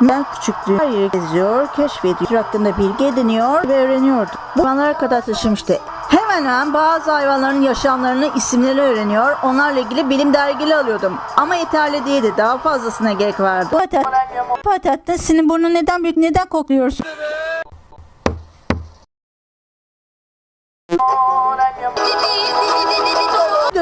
Ben küçüklüğüm her yeri geziyor, keşfediyor, hakkında bilgi ediniyor ve öğreniyordum. Bu hayvanlara kadar taşımıştı. Hemen hemen bazı hayvanların yaşamlarını, isimlerini öğreniyor. Onlarla ilgili bilim dergileri alıyordum. Ama yeterli değildi. Daha fazlasına gerek vardı. Patat, patatta senin burnun neden büyük, neden kokluyorsun?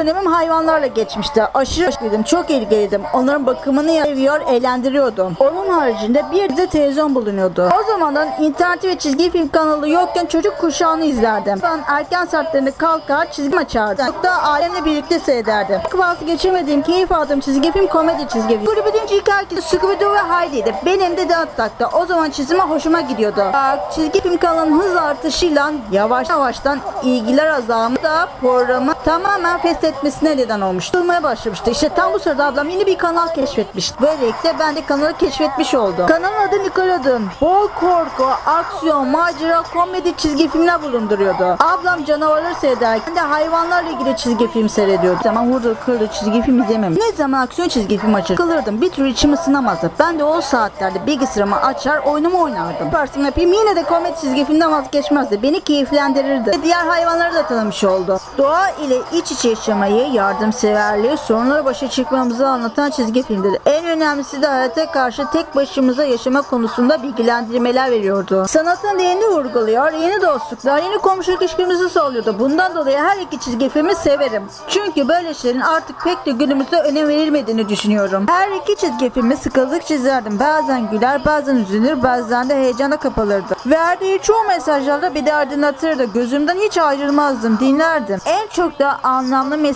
Dönemim hayvanlarla geçmişti. Aşırı aşkıydım, çok ilgiliydim. Onların bakımını seviyor, eğlendiriyordum. Onun haricinde bir de televizyon bulunuyordu. O zamandan internet ve çizgi film kanalı yokken çocuk kuşağını izlerdim. Ben erken saatlerinde kalkar çizgi açardım. Da ailemle birlikte seyrederdim. Bazı geçemediğim, keyif aldığım çizgi film komedi çizgi film. Kulübüdünce ilk herkes Scooby-Doo ve Heidi'ydi. Benim de Donald Duck'ta. O zaman çizime hoşuma gidiyordu. Bak, çizgi film kanalının hız artışıyla yavaş yavaştan ilgiler azalma da programı tamamen feshetmesine neden olmuş. Durmaya başlamıştı. İşte tam bu sırada ablam yeni bir kanal keşfetmişti. Böylelikle ben de kanalı keşfetmiş oldum. Kanalın adı Nickelodeon. Bol korku, aksiyon, macera, komedi çizgi filmler bulunduruyordu. Ablam canavarları seyrederken ben de hayvanlarla ilgili çizgi film seyrediyordu. O zaman vurdu kırdı çizgi film izlemem. Ne zaman aksiyon çizgi film açır kılırdım. Bir türlü içim ısınamazdı. Ben de o saatlerde bilgisayarımı açar oyunumu oynardım. Yaparsın yapayım yine de komedi çizgi filmden vazgeçmezdi. Beni keyiflendirirdi. Diğer hayvanları da tanımış oldu. Doğa ile iç içe yaşamayı, yardımseverliği, sorunlara başa çıkmamızı anlatan çizgi filmdir. En önemlisi de hayata karşı tek başımıza yaşama konusunda bilgilendirmeler veriyordu. Sanatın değerini vurguluyor, yeni dostluklar, yeni komşuluk ilişkimizi sağlıyordu. Bundan dolayı her iki çizgi filmi severim. Çünkü böyle şeylerin artık pek de günümüzde önem verilmediğini düşünüyorum. Her iki çizgi filmi sıkıldıkça izlerdim. Bazen güler, bazen üzülür, bazen de heyecana kapılırdı. Verdiği çoğu mesajlarda bir derdini hatırladı. Gözümden hiç ayrılmazdım, dinlerdim. En çok da anlamlı mesajlar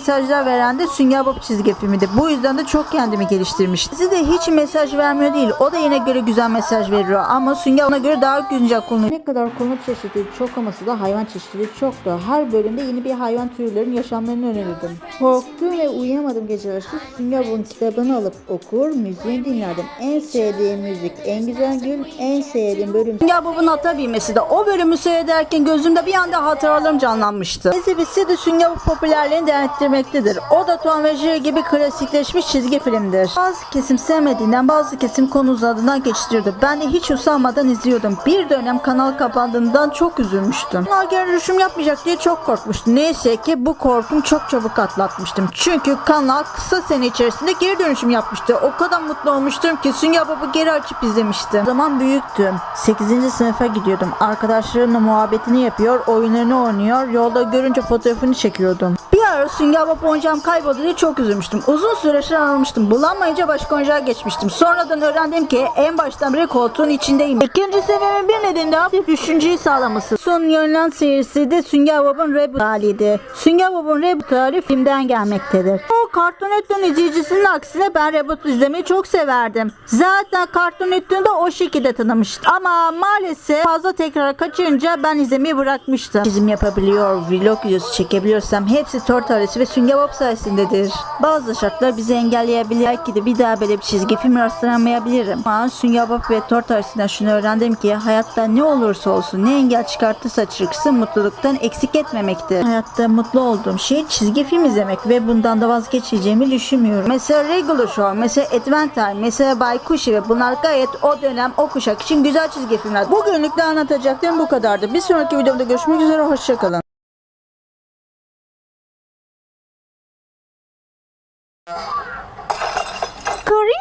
veren de Sünger Bob çizgi filmiydi. Bu yüzden de çok kendimi geliştirmiştim. Size hiç mesaj vermiyor değil. O da yine göre güzel mesaj veriyor. Ama Sünger ona göre daha güncel konu. Ne kadar konu çeşitli çok olmasa da hayvan çeşitliliği çoktu. Her bölümde yeni bir hayvan türlerinin yaşamlarını önerirdim. Korktuğum ve uyuyamadım geceler. Şu Sünger Bob'un kitabını alıp okur, müziğini dinlerdim. En sevdiğim müzik, en güzel gün, en sevdiğim bölüm. Sünger Bob'un ata binmesi de o bölümü seyrederken gözümde bir anda hatıralarım canlanmıştı. Ezibisi de Sünger Bob popülerliğini devam ettirmektedir. O da Tom ve Jerry gibi klasikleşmiş çizgi filmdir. Bazı kesim sevmediğinden bazı kesim konu uzadığından geçiştiriyordu. Ben de hiç usanmadan izliyordum. Bir dönem kanal kapandığından çok üzülmüştüm. Kanal geri dönüşüm yapmayacak diye çok korkmuştum. Neyse ki bu korkum çok çabuk atlatmıştım. Çünkü kanal kısa sene içerisinde geri dönüşüm yapmıştı. O kadar mutlu olmuştum ki Sünger Bob'u geri açıp izlemiştim. O zaman büyüktüm. 8. sınıfa gidiyordum. Arkadaşlarımla muhabbetini yapıyor, oyunlarını oynuyor. Yolda görünce fotoğrafını çekiyordum. Bir ara Sünger Bob oyuncağım kayboldu diye çok üzülmüştüm. Uzun süre aramıştım. Bulamayınca başka oyuncağa geçmiştim. Sonradan öğrendim ki en baştan beri koltuğun içindeyim. İkinci sebebi bir nedeni de düşünceyi sağlaması. Son yayınlanan serisi de Sünger Bob'un reboot haliydi. Sünger Bob'un reboot hali filmden gelmektedir. O Cartoon Network'ün izleyicisinin aksine ben reboot izlemeyi çok severdim. Zaten Cartoon Network'ü o şekilde tanımıştım. Ama maalesef fazla tekrar kaçınca ben izlemeyi bırakmıştım. Çizim yapabiliyor, vlog videosu çekebiliyorsam hepsi Tort ailesi ve Sünger sayesindedir. Bazı şartlar bizi engelleyebilir. Belki de bir daha böyle bir çizgi film rastlayamayabilirim. Ama Sünger ve Tort ailesinden şunu öğrendim ki hayatta ne olursa olsun ne engel çıkartırsa çıksın mutluluktan eksik etmemektir. Hayatta mutlu olduğum şey çizgi film izlemek ve bundan da vazgeçeceğimi düşünmüyorum. Mesela Regular Show, mesela Adventure, mesela Baykuş ve bunlar gayet o dönem o kuşak için güzel çizgi filmler. Bugünlük de anlatacaklarım bu kadardı. Bir sonraki videomda görüşmek üzere. Hoşçakalın. করি